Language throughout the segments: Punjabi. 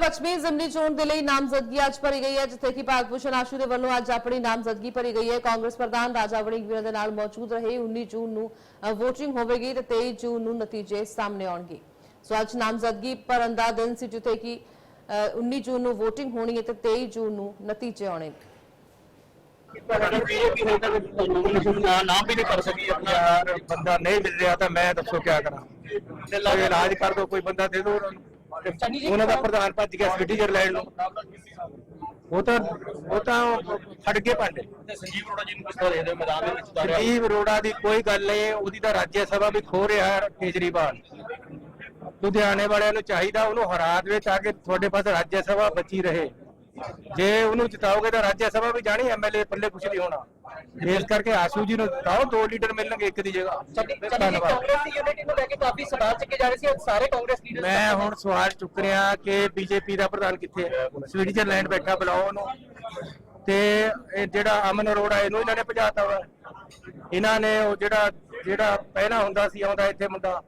ਪੱਛਮੀ ਜ਼ਿਮਨੀ ਚੋਣ ਦੇ ਲਈ ਨਾਮਜ਼ਦਗੀ ਅੱਜ ਭਰੀ ਗਈ ਹੈ, ਜਿੱਥੇ ਕਿ ਭਾਰਤ ਭੂਸ਼ਣ ਆਸ਼ੂ ਦੇ ਵੱਲੋਂ ਅੱਜ ਆਪਣੀ ਨਾਮਜ਼ਦਗੀ ਭਰੀ ਗਈ ਹੈ। ਕਾਂਗਰਸ ਪ੍ਰਧਾਨ ਰਾਜਾ ਵੜਿੰਗ ਵੀਰਾਂ ਦੇ ਨਾਲ ਮੌਜੂਦ ਰਹੇ। 19 ਜੂਨ ਨੂੰ VOTING ਹੋਵੇਗੀ ਤੇ 23 ਜੂਨ ਨੂੰ ਨਤੀਜੇ ਸਾਹਮਣੇ ਆਉਣਗੇ। ਸੋ ਅੱਜ ਨਾਮਜ਼ਦਗੀ ਭਰਨ ਦਾ ਦਿਨ ਸੀ, ਜਿੱਥੇ ਕਿ 19 ਜੂਨ ਨੂੰ VOTING ਹੋਣੀ ਹੈ ਤੇ 23 ਜੂਨ ਨੂੰ ਨਤੀਜੇ ਆਉਣੇ ਬੀਜੇਪੀ ਹਜੇ ਤੱਕ ਨਾਮ ਵੀ ਨਹੀਂ ਕਰ ਸਕੀ, ਆਪਣਾ ਬੰਦਾ ਨਹੀਂ ਮਿਲ ਰਿਹਾ ਤਾਂ ਮੈਂ ਦੱਸੋ ਕੀ ਕਰਾਂ। ਇਲਾਜ ਕਰ ਦੋ, ਕੋਈ ਬੰਦਾ ਦੇ ਦੋ। ਉਹਨਾਂ ਨੂੰ ਚੰਨੀ ਉਹਨਾਂ ਦਾ ਪ੍ਰਧਾਨ ਭੱਜ ਗਿਆ ਸੀ ਡੀਜ਼ਰਲੈਂਡ ਨੂੰ। ਉਹ ਤਾਂ ਉਹ ਤਾਂ ਫੜ ਕੇ ਭਾਂਡੇ ਸੰਜੀਵ ਅਰੋੜਾ ਜੀ ਨੂੰ ਕਿਸ ਤਰ੍ਹਾਂ ਦੇਖਦੇ ਮੈਦਾਨ ਦੇ ਵਿੱਚ ਉਤਾਰਿਆ ਸੰਜੀਵ ਅਰੋੜਾ ਦੀ ਕੋਈ ਗੱਲ ਨਹੀਂ, ਉਹਦੀ ਤਾਂ ਰਾਜ ਸਭਾ ਵੀ ਖੋ ਰਿਹਾ ਹੈ ਕੇਜਰੀਵਾਲ। ਲੁਧਿਆਣੇ ਵਾਲਿਆਂ ਨੂੰ ਚਾਹੀਦਾ ਉਹਨੂੰ ਹਰਾ ਵਿੱਚ ਆ ਕੇ ਤੁਹਾਡੇ ਪਾਸ ਰਾਜ ਸਭਾ ਬਚੀ ਰਹੇ। ਜੇ ਉਹਨੂੰ ਜਿਤਾਓਗੇ ਤਾਂ ਰਾਜ ਸਭਾ ਵੀ ਜਾਣੀ ਐਮਐਲਏ ਪੱਲੇ ਕੁਛ ਨਹੀਂ ਹੋਣਾ। ਇਸ ਕਰਕੇ ਆਸ਼ੂ ਜੀ ਨੂੰ ਜਿਤਾਓ ਦੋ ਲੀਡਰ ਮਿਲਣਗੇ ਇੱਕ ਦੀ ਜਗ੍ਹਾ। ਧੰਨਵਾਦ। ਕਾਂਗਰਸ ਦੀ ਯੂਨਿਟੀ ਨੂੰ ਲੈ ਕੇ ਕਾਫੀ ਸਵਾਲ ਚੱਕੇ ਜਾ ਰਹੇ ਸੀ ਅੱਜ ਸਾਰੇ ਕਾਂਗਰਸ ਲੀਡਰ ਮੈਂ ਹੁਣ ਸਵਾਲ ਚੁੱਕ ਰਿਹਾ ਕਿ ਬੀਜੇਪੀ ਦਾ ਪ੍ਰਧਾਨ ਕਿੱਥੇ ਹੈ? ਸਵਿਟਜ਼ਰਲੈਂਡ ਬੈਠਾ ਬੁਲਾਓ ਉਹਨੂੰ। ਤੇ ਇਹ ਜਿਹੜਾ ਅਮਨ ਅਰੋੜਾ ਇਹਨੂੰ ਇਹਨਾਂ ਨੇ ਭਜਾਤਾ ਵਾ। ਇਹਨਾਂ ਨੇ ਉਹ ਜਿਹੜਾ ਜਿਹੜਾ ਪਹਿਲਾਂ ਹੁੰਦਾ ਸੀ ਆਉਂਦਾ ਇੱਥੇ ਮੁੰਡਾ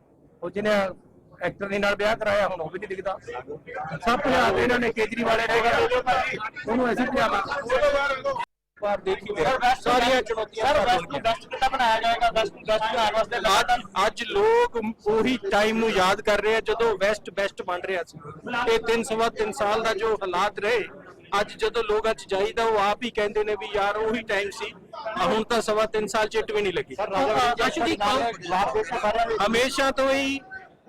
ਉਹ ਜਿਹਨੇ ਐਕਟਰ ਦੇ ਨਾਲ ਵਿਆਹ ਕਰਾਇਆ ਹੁਣ ਉਹ ਵੀ ਨਹੀਂ ਦਿਖਦਾ। ਸਭ ਪੰਜਾਬ ਇਹਨਾਂ ਨੇ ਕੇਜਰੀਵਾਲ ਨੇ ਉਹਨੂੰ ਅਸੀਂ ਭਜਾਵਾਂਗੇ। ਪਰ ਦੇਖੀ ਸਾਰੀਆਂ ਚੁਣੌਤੀਆਂ ਸਰ ਵੈਸਟ ਨੂੰ ਬੈਸਟ ਕਿੱਦਾਂ ਬਣਾਇਆ ਜਾਏਗਾ ਬੈਸਟ ਨੂੰ ਬੈਸਟ ਬਣਾਉਣ ਵਾਸਤੇ ਲਗਾਤਾਰ ਅੱਜ ਲੋਕ ਉਹੀ ਟਾਈਮ ਨੂੰ ਯਾਦ ਕਰ ਰਹੇ ਆ ਜਦੋਂ ਵੈਸਟ ਬੈਸਟ ਬਣ ਰਿਹਾ ਸੀ। ਇਹ ਤਿੰਨ ਸਵਾ ਤਿੰਨ ਸਾਲ ਦਾ ਜੋ ਹਾਲਾਤ ਰਹੇ ਅੱਜ ਜਦੋਂ ਲੋਕ ਅੱਜ ਜਾਈਦਾ ਉਹ ਆਪ ਹੀ ਕਹਿੰਦੇ ਨੇ ਵੀ ਯਾਰ ਉਹੀ ਟਾਈਮ ਸੀ। ਹੁਣ ਤਾਂ ਸਵਾ ਤਿੰਨ ਸਾਲ ਚਿੱਟ ਵੀ ਨਹੀਂ ਲੱਗੀ। ਹਮੇਸ਼ਾ ਤੋਂ ਹੀ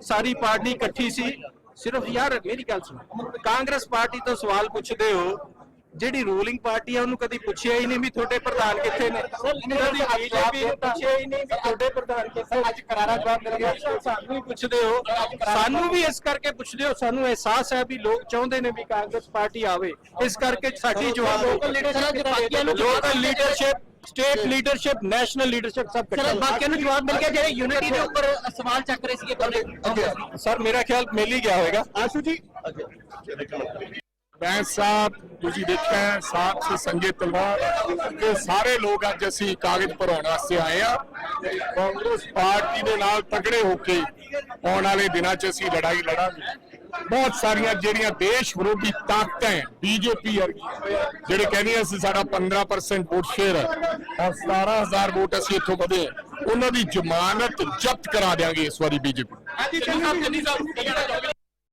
ਸਾਰੀ ਪਾਰਟੀ ਇਕੱਠੀ ਸੀ। ਸਿਰਫ ਯਾਰ ਮੇਰੀ ਗੱਲ ਸੁਣੋ। ਕਾਂਗਰਸ ਪਾਰਟੀ ਤੋਂ ਸਵਾਲ ਪੁੱਛਦੇ ਹੋ ਜਿਹੜੀ ਰੂਲਿੰਗ ਪਾਰਟੀ ਆ ਉਹਨੂੰ ਕਦੀ ਪੁੱਛਿਆ ਹੀ ਨਹੀਂ ਵੀ ਤੁਹਾਡੇ ਪ੍ਰਧਾਨ ਕਿੱਥੇ ਨੇ। ਕਦੀ ਬੀਜੇਪੀ ਨੂੰ ਪੁੱਛਿਆ ਹੀ ਨਹੀਂ ਵੀ ਤੁਹਾਡੇ ਪ੍ਰਧਾਨ ਕਿੱਥੇ ਅੱਜ ਕਰਾਰਾ ਜਵਾਬ ਮਿਲ ਗਿਆ। ਸਾਨੂੰ ਹੀ ਪੁੱਛਦੇ ਹੋ। ਸਾਨੂੰ ਵੀ ਇਸ ਕਰਕੇ ਪੁੱਛਦੇ ਹੋ ਸਾਨੂੰ ਅਹਿਸਾਸ ਹੈ ਵੀ ਲੋਕ ਚਾਹੁੰਦੇ ਨੇ ਵੀ ਕਾਂਗਰਸ ਪਾਰਟੀ ਆਵੇ। ਇਸ ਕਰਕੇ ਸਾਡੀ ਜਵਾਬ ਲੋਕਲ ਲੀਡਰਸ਼ਿਪ ਬਾਕੀਆਂ ਨੂੰ local leadership state leadership national leadership ਸਭ ਸਰ ਇਕੱਠੇ ਬਾਕੀਆਂ ਨੂੰ ਜਵਾਬ ਮਿਲ ਗਿਆ ਜਿਹੜੇ ਯੂਨਿਟੀ ਦੇ ਉੱਪਰ ਸਵਾਲ ਚੱਕ ਰਹੇ ਸੀਗੇ ਤੁਹਾਡੇ। ਸਰ ਮੇਰਾ ਖਿਆਲ ਮਿਲ ਹੀ ਗਿਆ ਹੋਵੇਗਾ ਆਸ਼ੂ ਜੀ। ਬੈਂਸ ਸਾਹਿਬ, ਤੁਸੀਂ ਦੇਖਿਆ ਸਾਥ ਸੇ ਸੰਜੇ ਤਲਵਾਰ ਇਹ ਸਾਰੇ ਲੋਕ ਅੱਜ ਅਸੀਂ ਕਾਗਜ਼ ਭਰਾਉਣ ਵਾਸਤੇ ਆਏ ਆ ਕਾਂਗਰਸ ਪਾਰਟੀ ਦੇ ਨਾਲ ਤਗੜੇ ਹੋ ਕੇ ਆਉਣ ਵਾਲੇ ਦਿਨਾਂ 'ਚ ਅਸੀਂ ਲੜਾਈ ਲੜਾਂਗੇ। ਬਹੁਤ ਸਾਰੀਆਂ ਜਿਹੜੀਆਂ ਦੇਸ਼ ਵਿਰੋਧੀ ਤਾਕਤਾਂ ਹੈ, ਬੀਜੇਪੀ ਜਿਹੜੇ ਕਹਿੰਦੇ ਅਸੀਂ ਸਾਡਾ 15% ਵੋਟ ਸ਼ੇਅਰ ਹੈ ਔਰ 17000 ਵੋਟ ਅਸੀਂ ਇੱਥੋਂ ਵਧੇ ਹਾਂ। ਉਹਨਾਂ ਦੀ ਜ਼ਮਾਨਤ ਜ਼ਬਤ ਕਰਾ ਦਿਆਂਗੇ ਇਸ ਵਾਰੀ ਬੀਜੇਪੀ ਹਾਂਜੀ ਚੰਨੀ ਚੰਨੀ ਸਾਹਿਬ